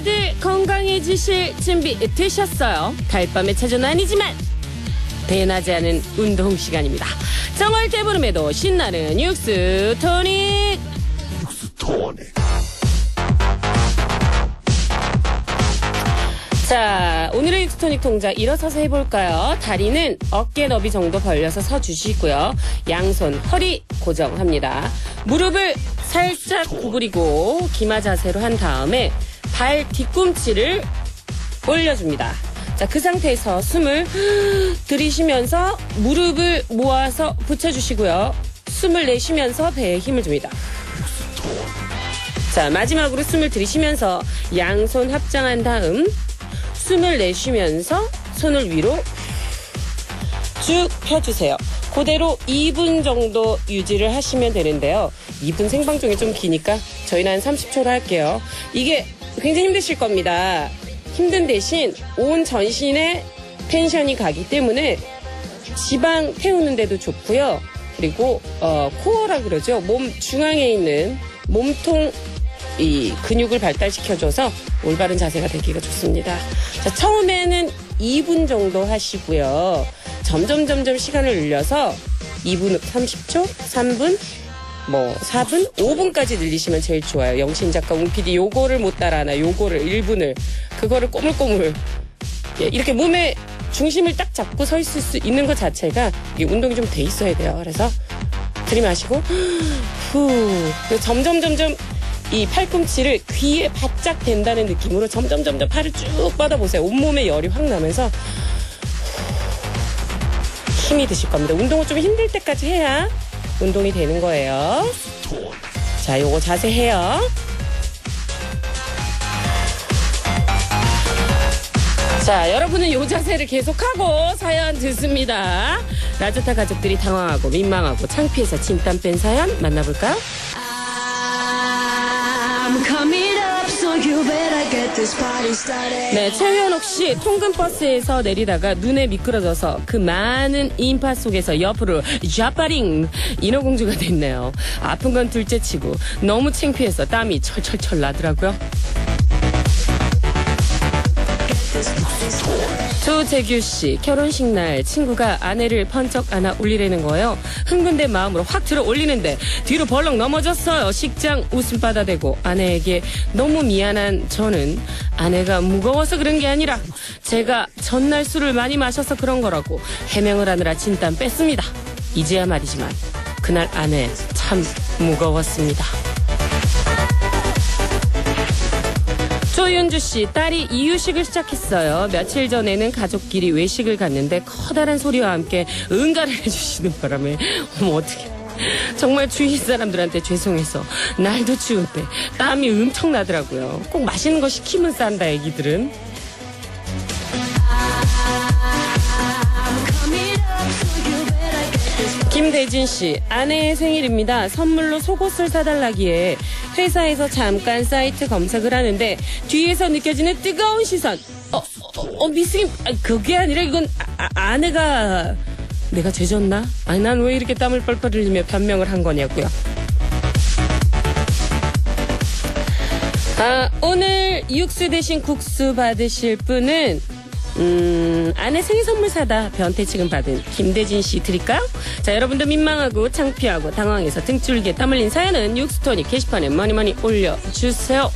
다들 건강해지실 준비 되셨어요? 달밤의 체조는 아니지만 배나지 않은 운동 시간입니다. 정월 대보름에도 신나는 육수 토닉 토닉. 자, 오늘의 육스토닉 동작 일어서서 해볼까요? 다리는 어깨 너비 정도 벌려서 서 주시고요. 양손, 허리 고정합니다. 무릎을 살짝 구부리고 기마 자세로 한 다음에 발 뒤꿈치를 올려줍니다. 자, 그 상태에서 숨을 들이쉬면서 무릎을 모아서 붙여주시고요. 숨을 내쉬면서 배에 힘을 줍니다. 자, 마지막으로 숨을 들이쉬면서 양손 합장한 다음 숨을 내쉬면서 손을 위로 쭉 펴주세요. 그대로 2분 정도 유지를 하시면 되는데요. 2분 생방송이 좀 기니까 저희는 한 30초로 할게요. 이게 굉장히 힘드실 겁니다. 힘든 대신 온 전신에 텐션이 가기 때문에 지방 태우는데도 좋고요. 그리고 어, 코어라 그러죠. 몸 중앙에 있는 몸통 이 근육을 발달시켜줘서 올바른 자세가 되기가 좋습니다. 자, 처음에는 2분 정도 하시고요. 점점 점점 시간을 늘려서 2분 30초, 3분, 뭐 4분, 5분까지 늘리시면 제일 좋아요. 영신 작가 웅PD 요거를 못 따라하나 요거를 1분을 그거를 꼬물꼬물 예, 이렇게 몸에 중심을 딱 잡고 서 있을 수 있는 것 자체가 운동이 좀 돼 있어야 돼요. 그래서 들이마시고 후 점점 점점 이 팔꿈치를 귀에 바짝 댄다는 느낌으로 점점 점점 팔을 쭉 뻗어보세요. 온몸에 열이 확 나면서 힘이 드실 겁니다. 운동을 좀 힘들 때까지 해야 운동이 되는 거예요. 자, 요거 자세 해요. 자, 여러분은 요 자세를 계속하고 사연 듣습니다. 라조타 가족들이 당황하고 민망하고 창피해서 진땀 뺀 사연 만나볼까요? I'm coming 네, 최현옥 씨 통근 버스에서 내리다가 눈에 미끄러져서 그 많은 인파 속에서 옆으로 좌빠링 인어공주가 됐네요. 아픈 건 둘째치고 너무 창피해서 땀이 철철철 나더라고요. 조재규 씨 결혼식 날 친구가 아내를 번쩍 안아 올리려는 거예요. 흥분된 마음으로 확 들어 올리는데 뒤로 벌렁 넘어졌어요. 식장 웃음바다 대고 아내에게 너무 미안한 저는 아내가 무거워서 그런 게 아니라 제가 전날 술을 많이 마셔서 그런 거라고 해명을 하느라 진땀 뺐습니다. 이제야 말이지만 그날 아내 참 무거웠습니다. 조윤주 씨, 딸이 이유식을 시작했어요. 며칠 전에는 가족끼리 외식을 갔는데 커다란 소리와 함께 응가를 해주시는 바람에, 어머, 어떡해. 정말 주위 사람들한테 죄송해서 날도 추운데 땀이 엄청 나더라고요. 꼭 맛있는 거 시키면 싼다, 애기들은. 김대진 씨, 아내의 생일입니다. 선물로 속옷을 사달라기에 회사에서 잠깐 사이트 검색을 하는데 뒤에서 느껴지는 뜨거운 시선. 어, 어, 어 미스김, 아, 그게 아니라 이건 아, 아, 아내가 내가 죄졌나? 아니 난 왜 이렇게 땀을 뻘뻘 흘리며 변명을 한 거냐고요. 아, 오늘 육수 대신 국수 받으실 분은 음, 아내 생일 선물 사다 변태 지금 받은 김대진 씨 드릴까요? 자, 여러분도 민망하고 창피하고 당황해서 등줄기에 땀 흘린 사연은 육수토닉 게시판에 많이 많이 올려주세요.